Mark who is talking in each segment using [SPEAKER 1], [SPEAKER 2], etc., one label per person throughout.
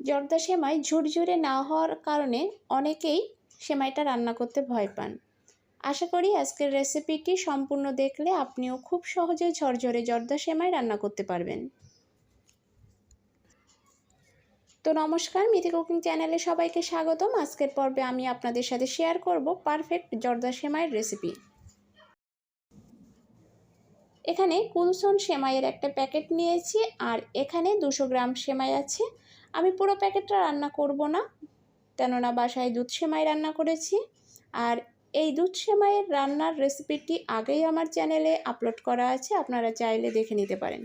[SPEAKER 1] জর্দা সেমাই ঝুরঝুরে না হওয়ার কারণে অনেকেই সেমাইটা রান্না করতে ভয় পান। আশা করি আজকের রেসিপিটি সম্পূর্ণ দেখলে আপনিও খুব সহজে ঝরঝরে জর্দা সেমাই রান্না করতে পারবেন। তো নমস্কার, মিথি কুকিং চ্যানেলে সবাইকে স্বাগতম। আজকের পর্বে আমি আপনাদের সাথে শেয়ার করব পারফেক্ট জর্দা সেমাইয়ের রেসিপি। এখানে কুলসন সেমাইয়ের একটা প্যাকেট নিয়েছি আর এখানে দুশো গ্রাম সেমাই আছে। আমি পুরো প্যাকেটটা রান্না করব না, কেননা বাসায় দুধ সেমাই রান্না করেছি। আর এই দুধ সেমাইয়ের রান্নার রেসিপিটি আগেই আমার চ্যানেলে আপলোড করা আছে, আপনারা চাইলে দেখে নিতে পারেন।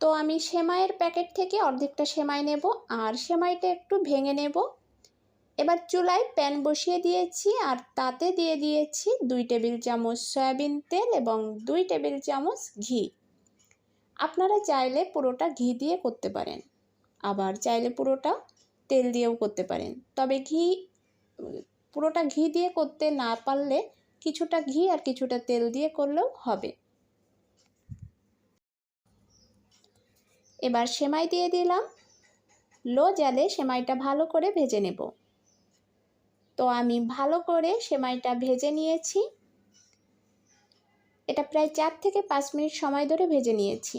[SPEAKER 1] তো আমি সেমাইয়ের প্যাকেট থেকে অর্ধেকটা সেমাই নেব, আর সেমাইটা একটু ভেঙে নেব। এবার চুলায় প্যান বসিয়ে দিয়েছি, আর তাতে দিয়ে দিয়েছি দুই টেবিল চামচ সয়াবিন তেল এবং দুই টেবিল চামচ ঘি। আপনারা চাইলে পুরোটা ঘি দিয়ে করতে পারেন। আবার চাইলে পুরোটা তেল দিয়েও করতে পারেন। তবে ঘি, পুরোটা ঘি দিয়ে করতে না পারলে কিছুটা ঘি আর কিছুটা তেল দিয়ে করলেও হবে। এবার সেমাই দিয়ে দিলাম। লো জালে সেমাইটা ভালো করে ভেজে নেব। তো আমি ভালো করে সেমাইটা ভেজে নিয়েছি। এটা প্রায় চার থেকে পাঁচ মিনিট সময় ধরে ভেজে নিয়েছি।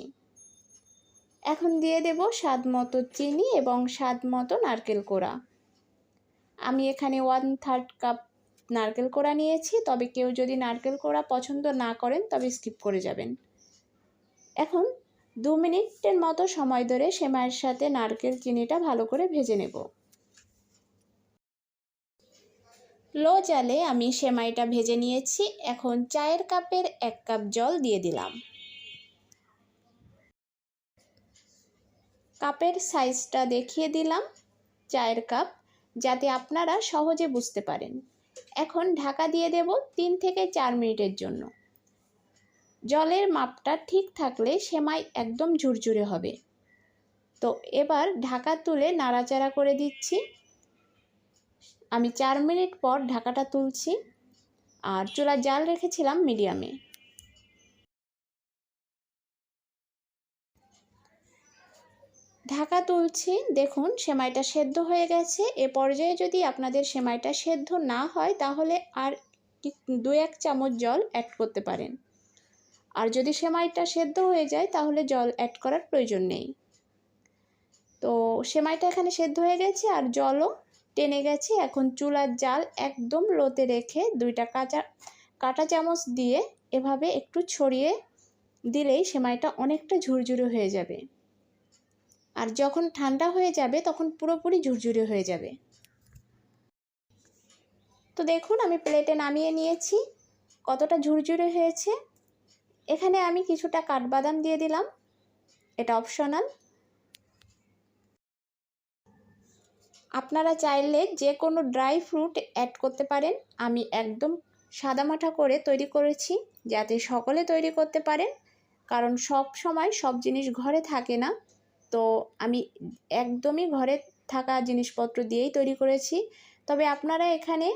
[SPEAKER 1] এখন দিয়ে দেব স্বাদ মতো চিনি এবং স্বাদ মতো নারকেল কোড়া। আমি এখানে ওয়ান থার্ড কাপ নারকেল কোড়া নিয়েছি, তবে কেউ যদি নারকেল কোড়া পছন্দ না করেন, তবে স্কিপ করে যাবেন। এখন দু মিনিটের মতো সময় ধরে সেমাইয়ের সাথে নারকেল চিনিটা ভালো করে ভেজে নেব। লো জালে আমি সেমাইটা ভেজে নিয়েছি। এখন চায়ের কাপের এক কাপ জল দিয়ে দিলাম। কাপের সাইজটা দেখিয়ে দিলাম চায়ের কাপ, যাতে আপনারা সহজে বুঝতে পারেন। এখন ঢাকা দিয়ে দেব তিন থেকে চার মিনিটের জন্য। জলের মাপটা ঠিক থাকলে সেমাই একদম ঝুরঝুরে হবে। তো এবার ঢাকা তুলে নাড়াচাড়া করে দিচ্ছি। আমি চার মিনিট পর ঢাকাটা তুলছি আর চুলার জাল রেখেছিলাম মিডিয়ামে। ঢাকা তুলছি, দেখুন সেমাইটা সেদ্ধ হয়ে গেছে। এ পর্যায়ে যদি আপনাদের সেমাইটা সেদ্ধ না হয়, তাহলে আর দু এক চামচ জল অ্যাড করতে পারেন। আর যদি সেমাইটা সেদ্ধ হয়ে যায়, তাহলে জল অ্যাড করার প্রয়োজন নেই। তো সেমাইটা এখানে সেদ্ধ হয়ে গেছে, আর জলও টেনে গেছে। এখন চুলার জাল একদম লোতে রেখে দুইটা কাঁচা, কাটা চামচ দিয়ে এভাবে একটু ছড়িয়ে দিলেই সেমাইটা অনেকটা ঝুরঝুরে হয়ে যাবে। আর যখন ঠান্ডা হয়ে যাবে তখন পুরোপুরি ঝুরঝুরে হয়ে যাবে। তো দেখুন, আমি প্লেটে নামিয়ে নিয়েছি। কতটা ঝুরঝুরে হয়েছে? এখানে আমি কিছুটা কাঠবাদাম দিয়ে দিলাম। এটা অপশনাল। আপনারা চাইলে যে কোনো ড্রাই ফ্রুট অ্যাড করতে পারেন। আমি একদম সাদামাঠা করে তৈরি করেছি যাতে সকলে তৈরি করতে পারেন কারণ সব সময় সব জিনিস ঘরে থাকে না। তো আমি একদমই ঘরে থাকা জিনিসপত্র দিয়েই তৈরি করেছি। তবে আপনারা এখানে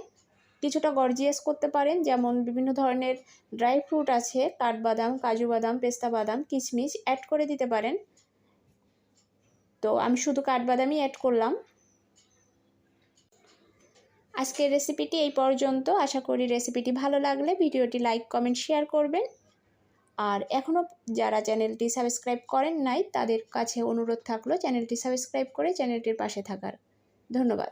[SPEAKER 1] কিছুটা গর্জিয়াস করতে পারেন, যেমন বিভিন্ন ধরনের ড্রাই ফ্রুট আছে, কাঠবাদাম, কাজু বাদাম, পেস্তা বাদাম, কিশমিশ অ্যাড করে দিতে পারেন। তো আমি শুধু কাঠবাদামই অ্যাড করলাম। আজকের রেসিপিটি এই পর্যন্ত। আশা করি রেসিপিটি ভালো লাগলে ভিডিওটি লাইক কমেন্ট শেয়ার করবেন। আর এখনও যারা চ্যানেলটি সাবস্ক্রাইব করেন নাই, তাদের কাছে অনুরোধ থাকল চ্যানেলটি সাবস্ক্রাইব করে চ্যানেলটির পাশে থাকার। ধন্যবাদ।